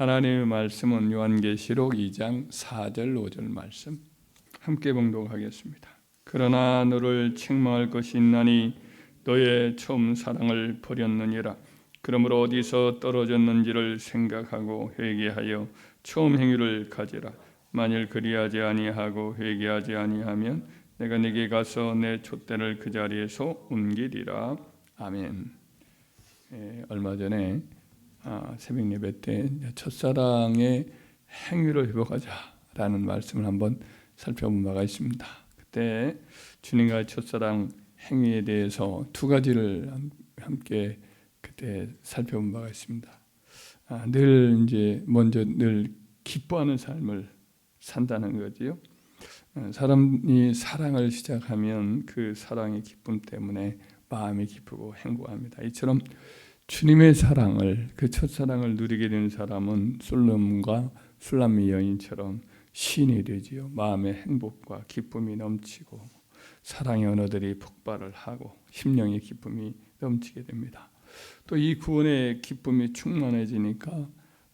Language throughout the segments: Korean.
하나님의 말씀은 요한계시록 2장 4절 5절 말씀 함께 봉독하겠습니다. 그러나 너를 책망할 것이 있나니 너의 처음 사랑을 버렸느니라. 그러므로 어디서 떨어졌는지를 생각하고 회개하여 처음 행위를 가지라. 만일 그리하지 아니하고 회개하지 아니하면 내가 네게 가서 내 촛대를 그 자리에서 옮기리라. 아멘. 예, 얼마 전에 아, 새벽 예배 때 첫사랑의 행위를 회복하자라는 말씀을 한번 살펴본 바가 있습니다. 그때 주님과의 첫사랑 행위에 대해서 두 가지를 함께 그때 살펴본 바가 있습니다. 아, 늘 이제 먼저 늘 기뻐하는 삶을 산다는 거지요. 아, 사람이 사랑을 시작하면 그 사랑의 기쁨 때문에 마음이 기쁘고 행복합니다. 이처럼 주님의 사랑을 그 첫사랑을 누리게 된 사람은 솔롬과 술람미 여인처럼 신이 되지요. 마음의 행복과 기쁨이 넘치고 사랑의 언어들이 폭발을 하고 심령의 기쁨이 넘치게 됩니다. 또 이 구원의 기쁨이 충만해지니까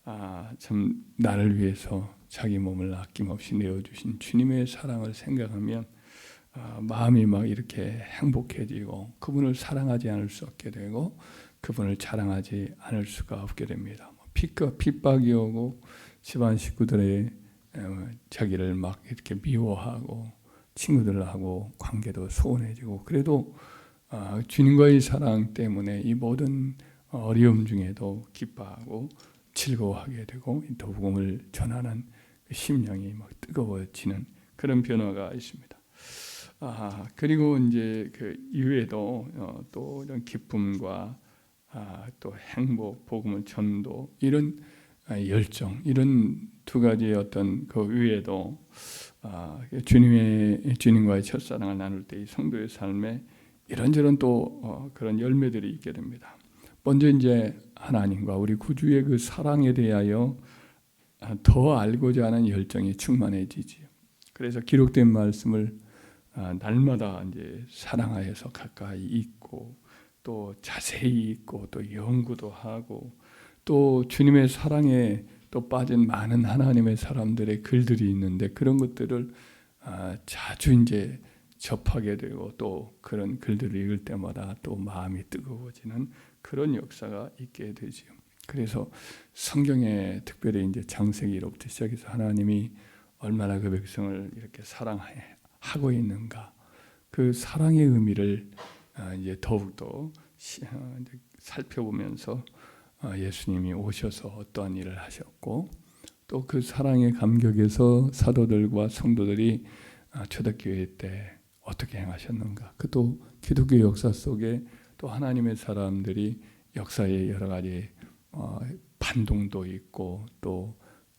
아, 참 나를 위해서 자기 몸을 아낌없이 내어주신 주님의 사랑을 생각하면 아, 마음이 막 이렇게 행복해지고 그분을 사랑하지 않을 수 없게 되고 그분을 자랑하지 않을 수가 없게 됩니다. 뭐 핍박, 핍박이 오고 집안 식구들의 자기를 막 이렇게 미워하고 친구들하고 관계도 소원해지고 그래도 아, 주님과의 사랑 때문에 이 모든 어려움 중에도 기뻐하고 즐거워하게 되고 도움을 전하는 그 심령이 막 뜨거워지는 그런 변화가 있습니다. 아 그리고 이제 그 이외에도 어, 또 이런 기쁨과 아, 또 행복, 복음의 전도 이런 아, 열정 이런 두 가지의 어떤 그 위에도 아, 주님의 주님과의 첫사랑을 나눌 때 이 성도의 삶에 이런저런 또 어, 그런 열매들이 있게 됩니다. 먼저 이제 하나님과 우리 구주의 그 사랑에 대하여 더 알고자 하는 열정이 충만해지지요. 그래서 기록된 말씀을 날마다 이제 사랑하여서 가까이 있고 또 자세히 있고 또 연구도 하고 또 주님의 사랑에 또 빠진 많은 하나님의 사람들의 글들이 있는데 그런 것들을 아, 자주 이제 접하게 되고 또 그런 글들을 읽을 때마다 또 마음이 뜨거워지는 그런 역사가 있게 되지요. 그래서 성경에 특별히 이제 장세기로부터 시작해서 하나님이 얼마나 그 백성을 이렇게 사랑하고 있는가 그 사랑의 의미를 아, 이제 더욱더 어, 살펴보면서 어, 예수님이 오셔서 어떠한 일을 하셨고 또 그 사랑의 감격에서 사도들과 성도들이 아, 초대교회 때 어떻게 행하셨는가. 그 또 기독교 역사 속에 또 하나님의 사람들이 역사에 여러 가지 어, 반동도 있고 또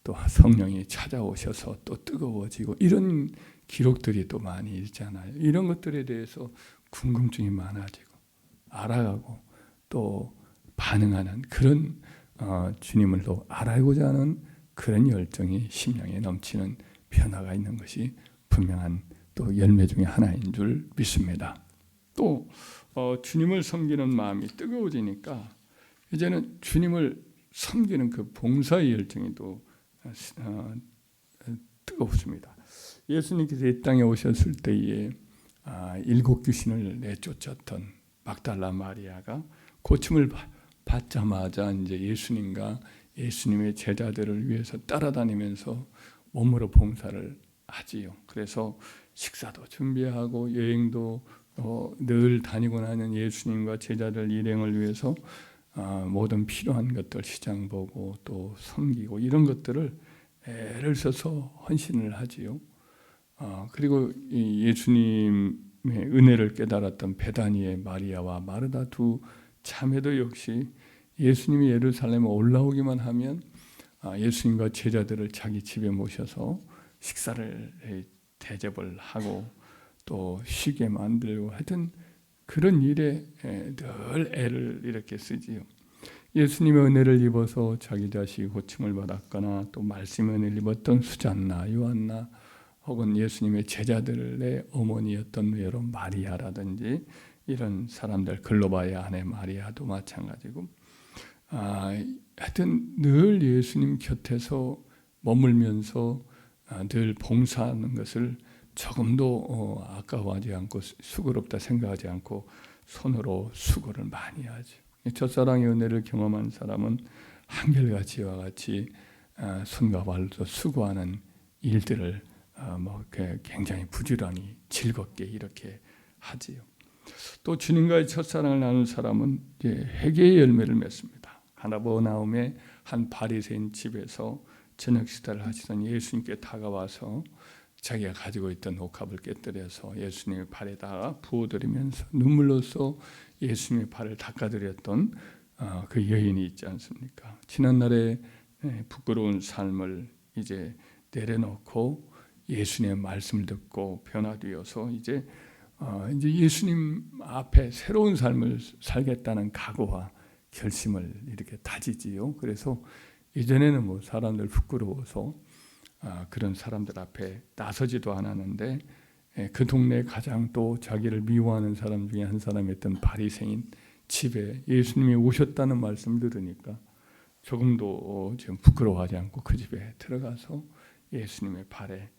또 성령이 찾아오셔서 또 뜨거워지고 이런 기록들이 또 많이 있잖아요. 이런 것들에 대해서 궁금증이 많아지고 알아가고 또 반응하는 그런 어, 주님을 또 알아고자 하는 그런 열정이 심령에 넘치는 변화가 있는 것이 분명한 또 열매 중의 하나인 줄 믿습니다. 또 어, 주님을 섬기는 마음이 뜨거워지니까 이제는 주님을 섬기는 그 봉사의 열정이 또 어, 뜨겁습니다. 예수님께서 이 땅에 오셨을 때에 아, 일곱 귀신을 내쫓았던 막달라 마리아가 고침을 받자마자 이제 예수님과 예수님의 제자들을 위해서 따라다니면서 몸으로 봉사를 하지요. 그래서 식사도 준비하고 여행도 어, 늘 다니고 나는 예수님과 제자들 일행을 위해서 어, 모든 필요한 것들 시장 보고 또 섬기고 이런 것들을 애를 써서 헌신을 하지요. 어, 그리고 예수님의 은혜를 깨달았던 베다니의 마리아와 마르다 두 참에도 역시 예수님이 예루살렘에 올라오기만 하면 아, 예수님과 제자들을 자기 집에 모셔서 식사를 대접을 하고 또 쉬게 만들고 하여튼 그런 일에 늘 애를 이렇게 쓰지요. 예수님의 은혜를 입어서 자기 자식이 고침을 받았거나 또 말씀의 은혜를 입었던 수잔나 요한나 혹은 예수님의 제자들의 어머니였던 외로 마리아라든지 이런 사람들 글로바의 아내 마리아도 마찬가지고 아, 하여튼 늘 예수님 곁에서 머물면서 아, 늘 봉사하는 것을 조금도 어, 아까워하지 않고 수고롭다 생각하지 않고 손으로 수고를 많이 하죠. 첫사랑의 은혜를 경험한 사람은 한결같이와 같이 아, 손과 발로 수고하는 일들을 아, 뭐 굉장히 부지런히 즐겁게 이렇게 하지요. 또 주님과의 첫사랑을 나눈 사람은 회개의 열매를 맺습니다. 가나보나움의 한 바리새인 집에서 저녁 식사를 하시던 예수님께 다가와서 자기가 가지고 있던 옥합을 깨뜨려서 예수님의 발에다가 부어드리면서 눈물로써 예수님의 발을 닦아드렸던 어, 그 여인이 있지 않습니까? 지난날에 부끄러운 삶을 이제 내려놓고 예수님의 말씀을 듣고 변화되어서 이제 어, 이제 예수님 앞에 새로운 삶을 살겠다는 각오와 결심을 이렇게 다지지요. 그래서 이전에는 뭐 사람들 부끄러워서 아, 그런 사람들 앞에 나서지도 않았는데 예, 그 동네 가장 또 자기를 미워하는 사람 중에 한 사람이었던 바리새인 집에 예수님이 오셨다는 말씀을 들으니까 조금도 좀 부끄러워하지 않고 그 집에 들어가서 예수님의 발에 예,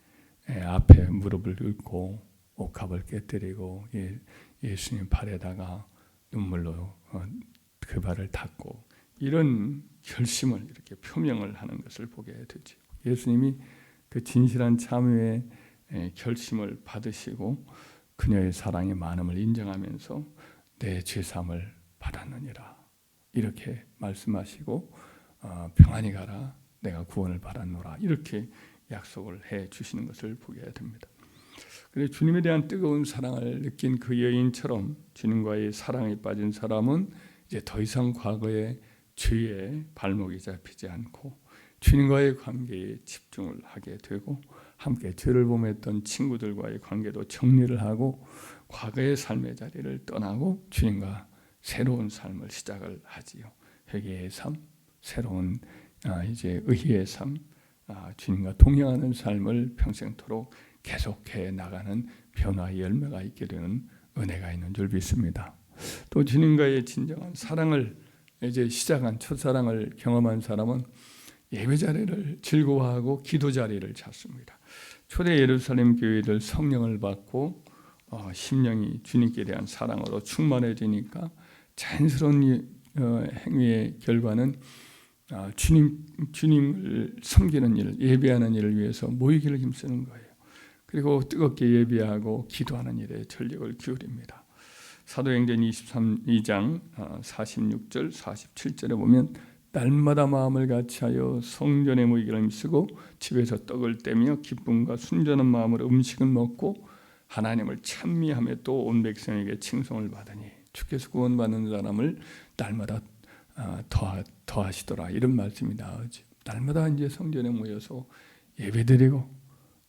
앞에 무릎을 꿇고 옥합을 깨뜨리고 예, 예수님 발에다가 눈물로 어, 그 발을 닦고 이런 결심을 이렇게 표명을 하는 것을 보게 되죠. 예수님이 그 진실한 참회의 결심을 받으시고 그녀의 사랑의 많음을 인정하면서 내 죄삼을 받았느니라 이렇게 말씀하시고 어, 평안히 가라 내가 구원을 받았노라 이렇게 약속을 해 주시는 것을 보게 됩니다. 그래 주님에 대한 뜨거운 사랑을 느낀 그 여인처럼 주님과의 사랑에 빠진 사람은 이제 더 이상 과거의 죄에 발목이 잡히지 않고 주님과의 관계에 집중을 하게 되고 함께 죄를 범했던 친구들과의 관계도 정리를 하고 과거의 삶의 자리를 떠나고 주님과 새로운 삶을 시작을 하지요. 회개의 삶, 새로운 아, 이제 의의 삶, 아, 주님과 동행하는 삶을 평생토록 계속해 나가는 변화의 열매가 있게 되는 은혜가 있는 줄 믿습니다. 또 주님과의 진정한 사랑을 이제 시작한 첫사랑을 경험한 사람은 예배 자리를 즐거워하고 기도 자리를 찾습니다. 초대 예루살렘 교회들 성령을 받고 어, 심령이 주님께 대한 사랑으로 충만해지니까 자연스러운 어, 행위의 결과는 어, 주님 주님을 섬기는 일, 예배하는 일을 위해서 모이기를 힘쓰는 거예요. 그리고 뜨겁게 예배하고 기도하는 일에 전력을 기울입니다. 사도행전 23장 46절 47절에 보면 날마다 마음을 같이하여 성전에 모이기를 힘쓰고 집에서 떡을 떼며 기쁨과 순전한 마음으로 음식을 먹고 하나님을 찬미하며 또온 백성에게 칭송을 받으니 주께서 구원받는 사람을 날마다 아, 더하, 더하시더라 이런 말씀이 나오죠. 날마다 이제 성전에 모여서 예배드리고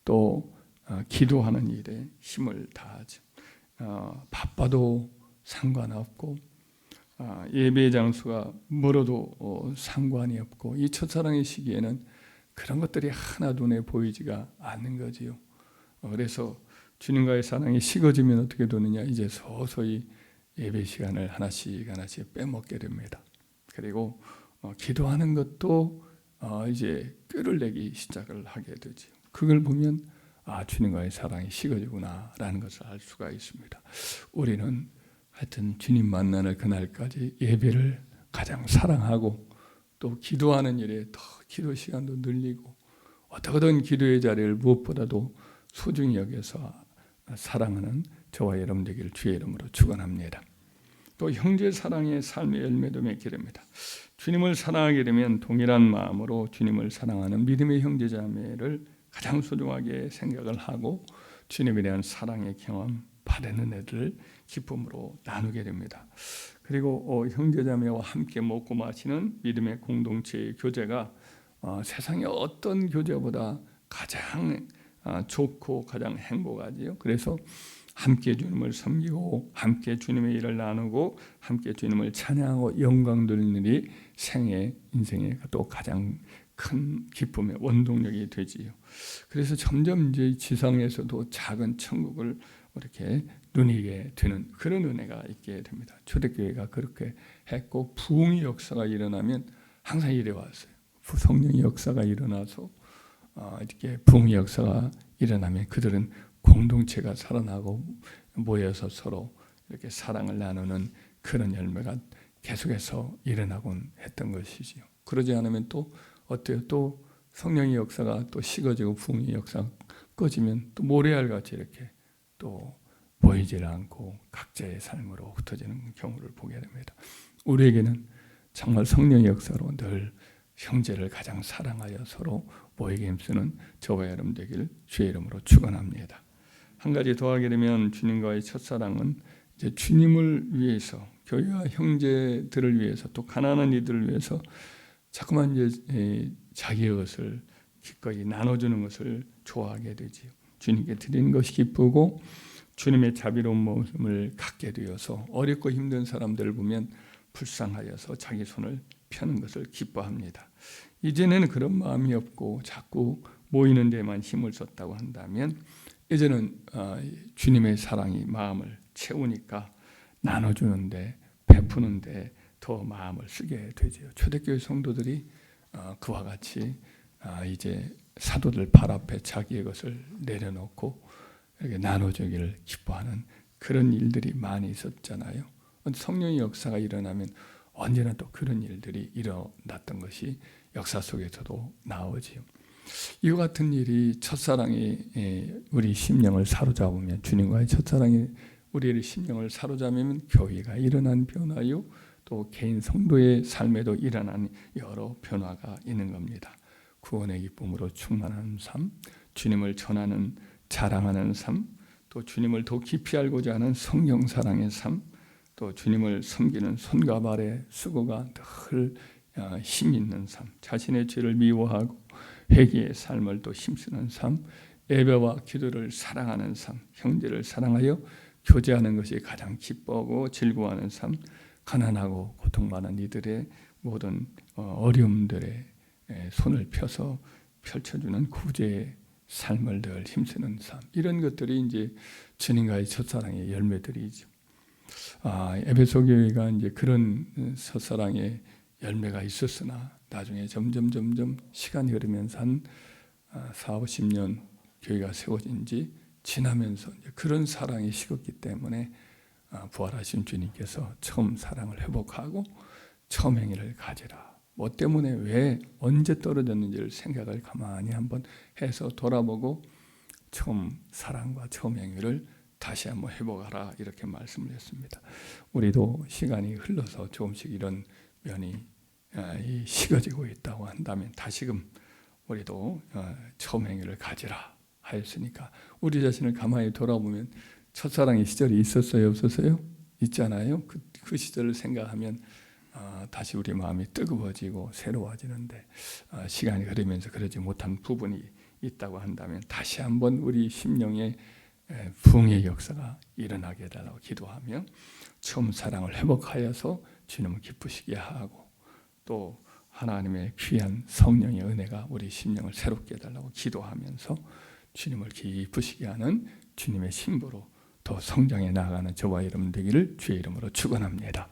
또 어, 기도하는 일에 힘을 다하죠. 어, 바빠도 상관없고 아, 예배 장소가 멀어도 어, 상관이 없고 이 첫사랑의 시기에는 그런 것들이 하나 눈에 보이지가 않는 거지요. 그래서 주님과의 사랑이 식어지면 어떻게 되느냐 이제 서서히 예배 시간을 하나씩 하나씩 빼먹게 됩니다. 그리고 기도하는 것도 이제 꾀를 내기 시작을 하게 되죠. 그걸 보면 아 주님과의 사랑이 식어지구나라는 것을 알 수가 있습니다. 우리는 하여튼 주님 만나는 그날까지 예배를 가장 사랑하고 또 기도하는 일에 더 기도 시간도 늘리고 어떻게든 기도의 자리를 무엇보다도 소중히 여겨서 사랑하는 저와 여러분 되기를 주의 이름으로 축원합니다. 또 형제 사랑의 삶의 열매도 맺게 됩니다. 주님을 사랑하게 되면 동일한 마음으로 주님을 사랑하는 믿음의 형제자매를 가장 소중하게 생각을 하고 주님에 대한 사랑의 경험, 바라는 애들을 기쁨으로 나누게 됩니다. 그리고 어, 형제자매와 함께 먹고 마시는 믿음의 공동체의 교제가 어, 세상의 어떤 교제보다 가장 어, 좋고 가장 행복하지요. 그래서 함께 주님을 섬기고 함께 주님의 일을 나누고 함께 주님을 찬양하고 영광 돌리는 일이 생애 인생의 또 가장 큰 기쁨의 원동력이 되지요. 그래서 점점 이제 지상에서도 작은 천국을 이렇게 눈이게 되는 그런 은혜가 있게 됩니다. 초대교회가 그렇게 했고 부흥의 역사가 일어나면 항상 이래 왔어요. 성령의 역사가 일어나서 어, 이렇게 부흥의 역사가 일어나면 그들은 공동체가 살아나고 모여서 서로 이렇게 사랑을 나누는 그런 열매가 계속해서 일어나곤 했던 것이지요. 그러지 않으면 또 어때요? 또 성령의 역사가 또 식어지고 부흥의 역사가 꺼지면 또 모래알 같이 이렇게 또 보이질 않고 각자의 삶으로 흩어지는 경우를 보게 됩니다. 우리에게는 정말 성령의 역사로 늘 형제를 가장 사랑하여 서로 모이게 힘쓰는 저와 여러분 되기를 주의 이름으로 축원합니다. 한 가지 더 하게 되면 주님과의 첫사랑은 이제 주님을 위해서 교회와 형제들을 위해서 또 가난한 이들을 위해서 자꾸만 이제 자기의 것을 기꺼이 나눠주는 것을 좋아하게 되지요. 주님께 드리는 것이 기쁘고 주님의 자비로운 모습을 갖게 되어서 어렵고 힘든 사람들을 보면 불쌍하여서 자기 손을 펴는 것을 기뻐합니다. 이제는 그런 마음이 없고 자꾸 모이는 데만 힘을 썼다고 한다면 이제는 어, 주님의 사랑이 마음을 채우니까 나눠주는데 베푸는데 더 마음을 쓰게 되죠. 초대교회 성도들이 어, 그와 같이 아, 이제 사도들 발 앞에 자기의 것을 내려놓고 이렇게 나눠주기를 기뻐하는 그런 일들이 많이 있었잖아요. 성령의 역사가 일어나면 언제나 또 그런 일들이 일어났던 것이 역사 속에서도 나오지요. 이와 같은 일이 첫사랑이 예, 우리 심령을 사로잡으면 주님과의 첫사랑이 우리의 심령을 사로잡으면 교회가 일어난 변화요 또 개인 성도의 삶에도 일어난 여러 변화가 있는 겁니다. 구원의 기쁨으로 충만한 삶, 주님을 전하는 자랑하는 삶, 또 주님을 더 깊이 알고자 하는 성령 사랑의 삶, 또 주님을 섬기는 손과 발의 수고가 늘 어, 힘 있는 삶, 자신의 죄를 미워하고 회개의 삶을 또 힘쓰는 삶, 예배와 기도를 사랑하는 삶, 형제를 사랑하여 교제하는 것이 가장 기뻐하고 즐거워하는 삶, 가난하고 고통받는 이들의 모든 어, 어려움들에 손을 펴서 펼쳐주는 구제의 삶을 늘 힘쓰는 삶 이런 것들이 이제 주님과의 첫사랑의 열매들이죠. 아, 에베소 교회가 이제 그런 첫사랑의 열매가 있었으나 나중에 점점 점점 시간이 흐르면서 한 4, 아, 50년 교회가 세워진 지 지나면서 그런 사랑이 식었기 때문에 아, 부활하신 주님께서 처음 사랑을 회복하고 처음 행위를 가지라. 뭐 때문에 왜 언제 떨어졌는지를 생각을 가만히 한번 해서 돌아보고 처음 사랑과 처음 행위를 다시 한번 회복하라 이렇게 말씀을 했습니다. 우리도 시간이 흘러서 조금씩 이런 면이 아, 식어지고 있다고 한다면 다시금 우리도 어, 처음 행위를 가지라 하였으니까 우리 자신을 가만히 돌아보면 첫사랑의 시절이 있었어요, 없었어요? 있잖아요. 그, 그 시절을 생각하면 어, 다시 우리 마음이 뜨거워지고 새로워지는데 어, 시간이 흐르면서 그러지 못한 부분이 있다고 한다면 다시 한번 우리 심령에 부흥의 역사가 일어나게 해달라고 기도하며 처음 사랑을 회복하여서 주님을 기쁘시게 하고 또 하나님의 귀한 성령의 은혜가 우리 심령을 새롭게 해달라고 기도하면서 주님을 기쁘시게 하는 주님의 신부로 더 성장해 나가는 저와 여러분 되기를 주의 이름으로 축원합니다.